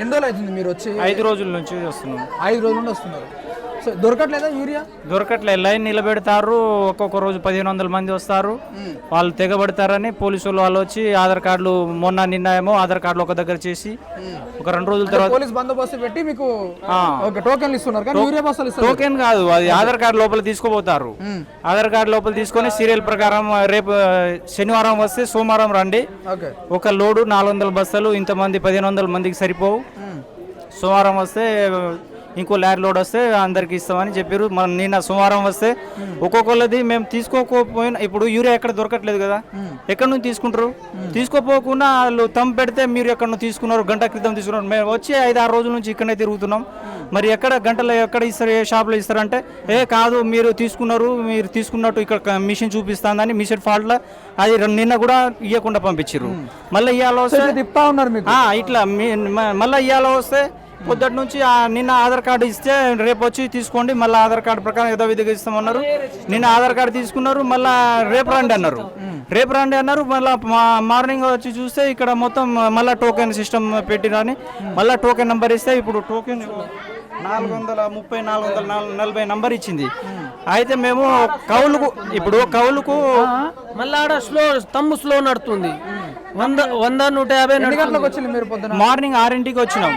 ఎన్ని రోజులు అవుతుంది మీరు వచ్చి? ఐదు రోజుల నుంచి వస్తున్నాం. ఐదు రోజుల నుండి వస్తున్నారు. సో దొరకట్లేదా యూరియా? దొరకట్లే. లైన్ నిలబెడతారు. ఒక్కొక్క రోజు పదిహేను వందల మంది వస్తారు. వాళ్ళు తెగబడతారని పోలీసు వాళ్ళు వచ్చి ఆధార్ కార్డులు మొన్న నిన్న ఏమో ఆధార్ కార్డులు ఒక దగ్గర చేసి ఒక రెండు రోజుల తర్వాత పోలీస్ బందోబస్తు పెట్టి మీకు. ఓకే టోకెన్లు ఇస్తున్నారు కానీ యూరియా ఇస్తారు టోకెన్ కాదు అది ఆధార్ కార్డు లోపల తీసుకోపోతారు. ఆధార్ కార్డు లోపల తీసుకొని సీరియల్ ప్రకారం రేపు శనివారం వస్తే సోమవారం రండి. ఒక లోడు నాలుగు వందల బస్తాలు ఇంతమంది పదిహేను వందల మందికి సరిపోవు. సోమవారం వస్తే ఇంకో లారీ లోడ్ వస్తే అందరికి ఇస్తామని చెప్పారు. మన నిన్న సోమవారం వస్తే ఒక్కొక్కళ్ళది మేము తీసుకోకపోయినా ఇప్పుడు యూరియా ఎక్కడ దొరకట్లేదు కదా. ఎక్కడ నుంచి తీసుకుంటారు? తీసుకోపోకుండా వాళ్ళు తమ్ పెడితే మీరు ఎక్కడ నుంచి తీసుకున్నారు? గంట క్రితం తీసుకున్నారు. మేము వచ్చి ఐదు ఆరు రోజుల నుంచి ఇక్కడనే తిరుగుతున్నాం. మరి ఎక్కడ గంటలో ఎక్కడ ఇస్తారు? ఏ షాప్లో ఇస్తారంటే ఏ కాదు మీరు తీసుకున్నారు మీరు తీసుకున్నట్టు ఇక్కడ మిషన్ చూపిస్తుందని మిషన్ ఫాల్ట్లో అది నిన్న కూడా ఇవ్వకుండా పంపించారు మళ్ళీ ఇవాళ వస్తే ఇట్లా మళ్ళా ఇవాళ వస్తే పొద్దుటి నుంచి నిన్న ఆధార్ కార్డు ఇస్తే రేపు వచ్చి తీసుకోండి మళ్ళీ ఆధార్ కార్డు ప్రకారం యథావిధిగా ఇస్తామన్నారు. నిన్న ఆధార్ కార్డు తీసుకున్నారు మళ్ళీ రేపు రండి అన్నారు. రేపు రండి అన్నారు మళ్ళీ మార్నింగ్ వచ్చి చూస్తే ఇక్కడ మొత్తం మళ్ళీ టోకెన్ సిస్టమ్ పెట్టిరని మళ్ళీ టోకెన్ నెంబర్ ఇస్తే ఇప్పుడు టోకెన్ నాలుగు వందల ముప్పై నాలుగు వందల నాలుగు నలభై నంబర్ ఇచ్చింది. అయితే మేము కౌలుకు ఇప్పుడు కౌలుకు మళ్ళీ ఆడ స్లో తమ్ము స్లో నడుతుంది. వంద వంద నూట యాభై ఎన్ని గంటలకు వచ్చింది మీరు పొద్దున? మార్నింగ్ ఆరింటికి వచ్చినాం.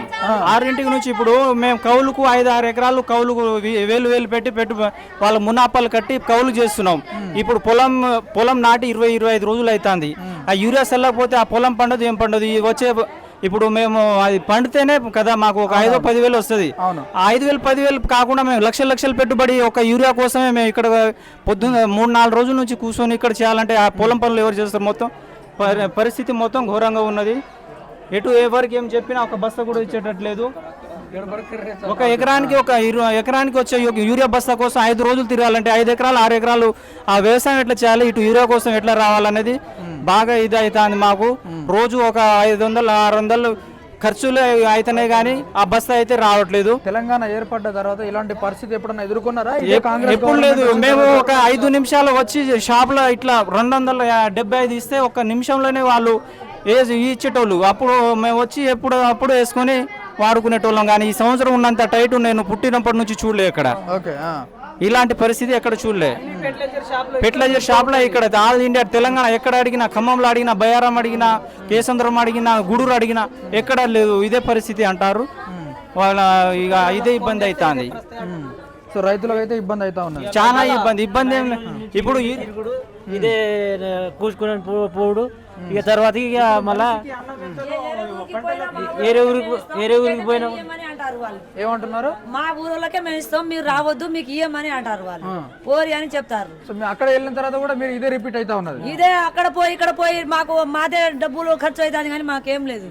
ఆరింటికి నుంచి ఇప్పుడు మేము కౌలుకు ఐదు ఆరు ఎకరాలు కౌలుకు వే- వేలు వేలు పెట్టి పెట్టు వాళ్ళ మునాపాలు కట్టి కౌలు చేస్తున్నాం. ఇప్పుడు పొలం పొలం నాటి ఇరవై ఇరవై ఐదు రోజులు అవుతుంది ఆ యూరియా చల్లకపోతే ఆ పొలం పండదు ఏం పండదు? ఈ వచ్చే ఇప్పుడు మేము అది పండితేనే కదా మాకు ఒక ఐదో పదివేలు వస్తుంది. అవును. ఆ ఐదు వేలు పదివేలు కాకుండా మేము లక్షల లక్షలు పెట్టుబడి ఒక యూరియా కోసమే మేము ఇక్కడ పొద్దున్న మూడు నాలుగు రోజుల నుంచి కూర్చొని ఇక్కడ చేయాలంటే ఆ పొలం పనులు ఎవరు చేస్తారు మొత్తం? పరిస్థితి మొత్తం ఘోరంగా ఉన్నది. ఎటు ఎవరికి ఏం చెప్పినా ఒక బస్తా కూడా ఇచ్చేటట్లేదు. ఒక ఎకరానికి ఒక ఎకరానికి వచ్చే యూరియా బస్తా కోసం ఐదు రోజులు తిరగాలంటే ఐదు ఎకరాలు ఆరు ఎకరాలు ఆ వ్యవసాయం ఎట్లా చేయాలి ఇటు యూరియా కోసం ఎట్లా రావాలనేది బాగా ఇది అవుతుంది మాకు రోజు ఒక ఐదు వందలు ఆరు వందలు ఖర్చులు అవుతున్నాయి కానీ ఆ బస్తా అయితే రావట్లేదు. తెలంగాణ ఏర్పడ్డ తర్వాత ఇలాంటి పరిస్థితి ఎప్పుడన్నా ఎదుర్కొన్నారా? ఎప్పుడు లేదు. మేము ఒక ఐదు నిమిషాలు వచ్చి షాప్లో ఇట్లా రెండు వందల డెబ్బై ఐదు ఇస్తే ఒక నిమిషంలోనే వాళ్ళు వేసి ఇచ్చేటోళ్ళు. అప్పుడు మేము వచ్చి ఎప్పుడు అప్పుడు వేసుకొని వాడుకునేటోళ్ళం. కానీ ఈ సంవత్సరం ఉన్నంత టైట్ నేను పుట్టినప్పటి నుంచి చూడలే ఇక్కడ. ఓకే. ఇలాంటి పరిస్థితి ఎక్కడ చూడలే. ఫెర్టిలైజర్ షాప్లో ఇక్కడ ఆల్ ఇండియా తెలంగాణ ఎక్కడ అడిగినా ఖమ్మంలో అడిగినా బయారం అడిగినా కేసంద్రం అడిగినా గూడూరు అడిగినా ఎక్కడ లేదు. ఇదే పరిస్థితి అంటారు. వాళ్ళ ఇక ఇదే ఇబ్బంది అవుతుంది. సో రైతులకు అయితే ఇబ్బంది అవుతా ఉన్నది. చాలా ఇబ్బంది ఇబ్బంది ఏం లే- ఇప్పుడు ఈ- ఇదే కూసుకుని పోడు ఇక తర్వాత ఇక మళ్ళా వేరే ఊరికి వేరే ఊరికి పోయినాం ఇయ్యమని అంటారు వాళ్ళు ఏమంటున్నారు? మా ఊరోళ్ళకే మేము ఇస్తాం మీరు రావద్దు మీకు ఇయ్యమని అంటారు వాళ్ళు. పోరి అని చెప్తారు. సో మీరు అక్కడ వెళ్ళిన తర్వాత కూడా మీరు ఇదే రిపీట్ అవుతా ఉన్నది? ఇదే అక్కడ పోయి ఇక్కడ పోయి మాకు మాదే డబ్బులు ఖర్చు అవుతుంది కానీ మాకేం లేదు.